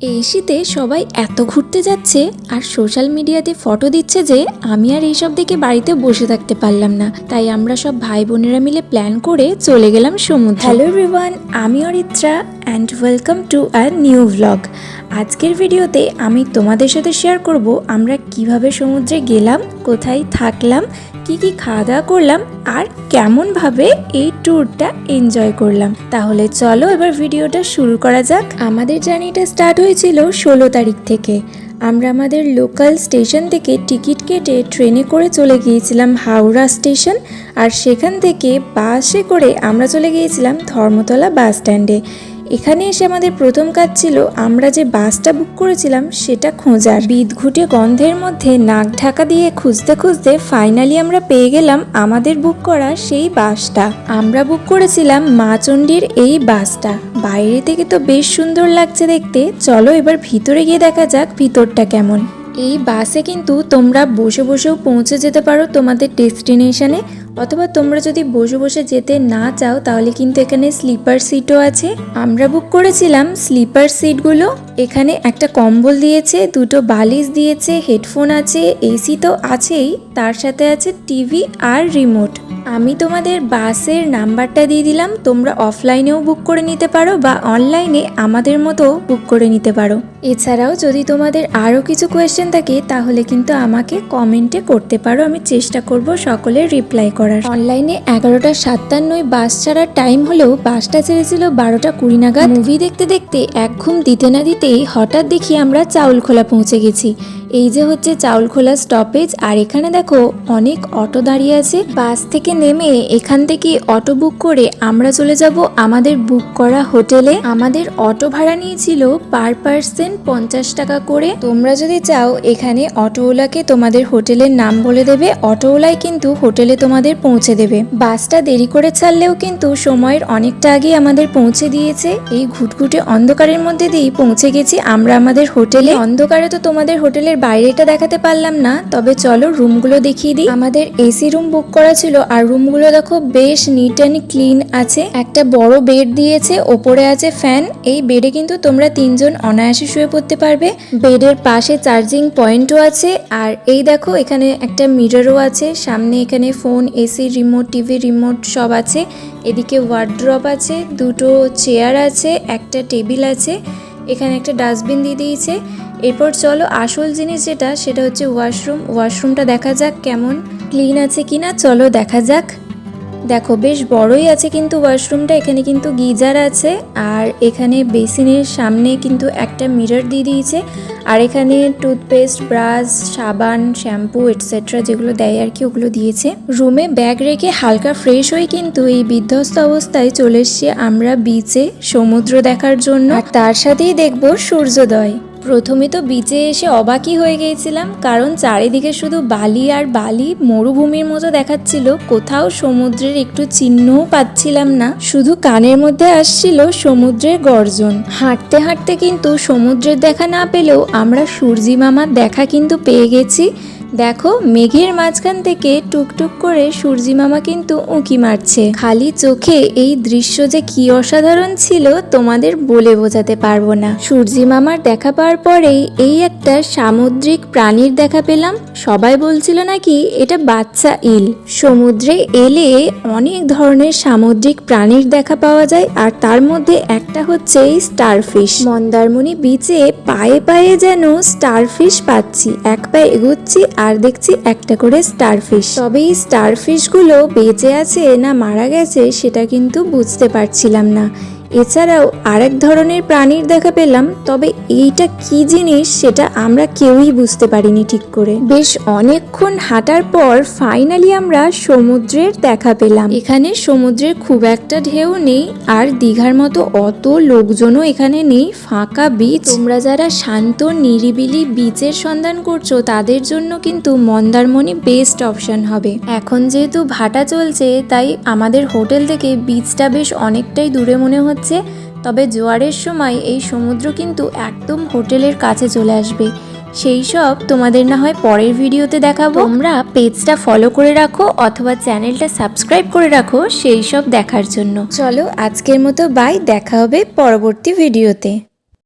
এই শীতে সবাই এত ঘুরতে যাচ্ছে আর সোশ্যাল মিডিয়াতে ফটো দিচ্ছে যে আমি আর এইসব দেখে বাড়িতে বসে থাকতে পারলাম না। তাই আমরা সব ভাই বোনেরা মিলে প্ল্যান করে চলে গেলাম সমুদ্র। হ্যালো রিভান আমি Aritra and welcome to our new vlog আজকের ভিডিওতে আমি তোমাদের সাথে শেয়ার করব আমরা কীভাবে সমুদ্রে গেলাম, কোথায় থাকলাম, কি কি খাওয়া দাওয়া করলাম আর কেমনভাবে এই ট্যুরটা এনজয় করলাম। তাহলে চলো এবার ভিডিওটা শুরু করা যাক। আমাদের জার্নিটা স্টার্ট হয়েছিল ষোলো তারিখ থেকে। আমরা আমাদের লোকাল স্টেশন থেকে টিকিট কেটে ট্রেনে করে চলে গিয়েছিলাম হাওড়া স্টেশন আর সেখান থেকে বাসে করে আমরা চলে গিয়েছিলাম ধর্মতলা বাস স্ট্যান্ডে এখানে এসে আমাদের প্রথম কাজ ছিল আমরা যে বাসটা বুক করেছিলাম সেটা খোঁজার। বিদঘুটে গন্ধের মধ্যে নাক ঢাকা দিয়ে খুঁজতে খুঁজতে ফাইনালি আমরা পেয়ে গেলাম আমাদের বুক করা সেই বাসটা। আমরা বুক করেছিলাম মা মাচণ্ডীর এই বাসটা। বাইরে থেকে তো বেশ সুন্দর লাগছে দেখতে। চলো এবার ভিতরে গিয়ে দেখা যাক ভিতরটা কেমন। এই বাসে কিন্তু তোমরা বসে বসেও পৌঁছে যেতে পারো তোমাদের ডেস্টিনেশনে, অথবা তোমরা যদি বসে বসে যেতে না চাও তাহলে কিন্তু এখানে স্লিপার সিটও আছে। আমরা বুক করেছিলাম স্লিপার সিটগুলো, এখানে একটা কম্বল দিয়েছে, দুটো বালিশ দিয়েছে, হেডফোন আছে, এসি তো আছেই, তার সাথে আছে টিভি আর রিমোট। আমি তোমাদের বাসের নাম্বারটা দিয়ে দিলাম, তোমরা অফলাইনেও বুক করে নিতে পারো বা অনলাইনে আমাদের মতো বুক করে নিতে পারো। এছাড়াও যদি তোমাদের আরও কিছু কোয়েশ্চেন থাকে, তাহলে কিন্তু আমাকে কমেন্টে করতে পারো, আমি চেষ্টা করব সকলের রিপ্লাই করার। অনলাইনে এগারোটা সাতান্নয় বাস ছাড়ার টাইম হলেও বাসটা ছেড়েছিল বারোটা কুড়ি নাগাদ। মুভি দেখতে দেখতে এক ঘুম দিতে না দিতেই হঠাৎ দেখি আমরা চাউলখোলা পৌঁছে গেছি। এই যে হচ্ছে চাউলখোলা স্টপেজ আর এখানে দেখো অনেক অটো দাঁড়িয়ে আছে। বাস থেকে নেমে এখান থেকে অটো বুক করে আমরা চলে যাব আমাদের বুক করা হোটেলে আমাদের অটো ভাড়া নিয়েছিল পার পার্সন পঞ্চাশ টাকা করে। তোমরা যদি চাও এখানে অটোওয়ালাকে তোমাদের হোটেলের নাম বলে দেবে। অটোওয়ালাই কিন্তু হোটেলে তোমাদের পৌঁছে দেবে। বাসটা দেরি করে ছাড়লেও কিন্তু সময়ের অনেকটা আগে আমাদের পৌঁছে দিয়েছে। এই ঘুটঘুটে অন্ধকারের মধ্যে দিয়েই পৌঁছে গেছি আমরা আমাদের হোটেলে অন্ধকারে তো তোমাদের হোটেলের বাইরেটা দেখাতে পারলাম না, তবে চলো রুমগুলো দেখিয়ে দিই। আমাদের এসি রুম বুক করা ছিল, আর রুমগুলো দেখো বেশ নিট অ্যান্ড ক্লিন আছে। একটা বড় বেড দিয়েছে, ওপরে আছে ফ্যান এই বেডে কিন্তু তোমরা তিনজন অনায়াসে শুয়ে পড়তে পারবে। বেডের পাশে চার্জিং পয়েন্টও আছে, আর এই দেখো এখানে একটা মিররও আছে। সামনে এখানে phone AC remote TV remote সব আছে। এদিকে ওয়ার্ড্রপ আছে, দুটো চেয়ার আছে, একটা টেবিল আছে। এখানে একটা ডাস্টবিন দিয়ে দিয়েছে। এরপর চলো আসল জিনিস যেটা, সেটা হচ্ছে ওয়াশরুম। ওয়াশরুমটা দেখা যাক কেমন ক্লিন আছে কি না চলো দেখা যাক। দেখো, বেশ বড়ই আছে কিন্তু ওয়াশরুমটা। এখানে কিন্তু গিজার আছে। আর এখানে বেসিনের সামনে কিন্তু একটা মিরর দিয়ে দিয়েছে। আর এখানে টুথপেস্ট, ব্রাশ, সাবান, শ্যাম্পু এটসেট্রা যেগুলো দেয় আর কি, ওগুলো দিয়েছে। রুমে ব্যাগ রেখে হালকা ফ্রেশ হয়ে কিন্তু এই বিধ্বস্ত অবস্থায় চলে এসছি আমরা বিচে সমুদ্র দেখার জন্য। আর তার সাথেই দেখব সূর্যোদয়। প্রথমে তো বিচে এসে অবাকই হয়ে গিয়েছিলাম, কারণ চারিদিকে শুধু বালি আর বালি মরুভূমির মতো দেখাচ্ছিল, কোথাও সমুদ্রের একটু চিহ্নও পাচ্ছিলাম না। শুধু কানের মধ্যে আসছিল সমুদ্রের গর্জন। হাঁটতে হাঁটতে কিন্তু সমুদ্রের দেখা না পেলেও আমরা সূর্যি মামার দেখা কিন্তু পেয়ে গেছি। দেখো, মেঘের মাঝখান থেকে টুকটুক করে সূর্যি মামা কিন্তু উঁকি মারছে। খালি চোখে এই দৃশ্য যে কি অসাধারণ ছিল, তোমাদের বলে বোঝাতে পারব না। সূর্যি মামার দেখা পাওয়ার পরেই এই একটা সামুদ্রিক প্রাণীর দেখা পেলাম। সবাই বলছিল নাকি এটা বাচ্চা ইল। সমুদ্রে এলে অনেক ধরনের সামুদ্রিক প্রাণীর দেখা পাওয়া যায়, আর তার মধ্যে একটা হচ্ছে এই স্টারফিশ। মন্দারমণি বিচে পায়ে পায়ে যেন স্টারফিশ পাচ্ছি, এক পায়ে এগোচ্ছি আর দেখছি একটা করে স্টারফিশ তবে এই স্টারফিশগুলো বেঁচে আছে না মারা গেছে, সেটা কিন্তু বুঝতে পারছিলাম না। এছাড়াও আরেক ধরনের প্রাণীর দেখা পেলাম, তবে এইটা কি জিনিস সেটা আমরা কেউই বুঝতে পারিনি ঠিক করে। বেশ অনেকক্ষণ হাঁটার পর ফাইনালি আমরা সমুদ্রের দেখা পেলাম। এখানে সমুদ্রের খুব একটা ঢেউ নেই, আর দীঘার মতো অত লোকজনও এখানে নেই, ফাঁকা বিচ তোমরা যারা শান্ত, নিরিবিলি বিচের সন্ধান করছ, তাদের জন্য কিন্তু মন্দারমণি বেস্ট অপশন হবে। এখন যেহেতু ভাটা চলছে, তাই আমাদের হোটেল থেকে বিচটা বেশ অনেকটাই দূরে মনে হচ্ছে, তবে জোয়ারের সময় এই সমুদ্র কিন্তু একদম হোটেলের কাছে চলে আসবে। সেই সব তোমাদের না হয় পরের ভিডিওতে দেখাবো। আমরা পেজটা ফলো করে রাখো অথবা চ্যানেলটা সাবস্ক্রাইব করে রাখো সেই সব দেখার জন্য। চলো আজকের মতো বাই দেখা হবে পরবর্তী ভিডিওতে।